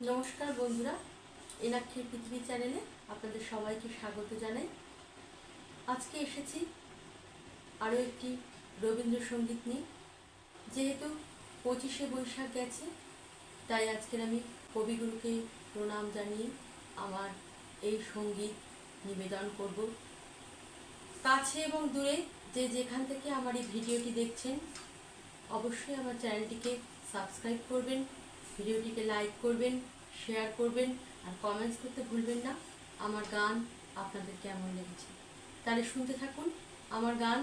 নমস্কার বন্ধুরা, এনাক্ষীর পৃথিবী চ্যানেলে আপনাদের সবাইকে স্বাগত জানাই। আজকে এসেছি আরও একটি রবীন্দ্রসঙ্গীত নিয়ে। যেহেতু পঁচিশে বৈশাখ গেছে, তাই আজকের আমি কবিগুরুকে প্রণাম জানিয়ে আমার এই সংগীত নিবেদন করব। কাছে এবং দূরে যে যেখান থেকে আমার এই ভিডিওটি দেখছেন, অবশ্যই আমার চ্যানেলটিকে সাবস্ক্রাইব করবেন। ভিডিওটিকে লাইক করবেন, শেয়ার করবেন, আর কমেন্টস করতে ভুলবেন না। আমার গান আপনাদের কেমন লেগেছে? তাহলে শুনতে থাকুন। আমার গান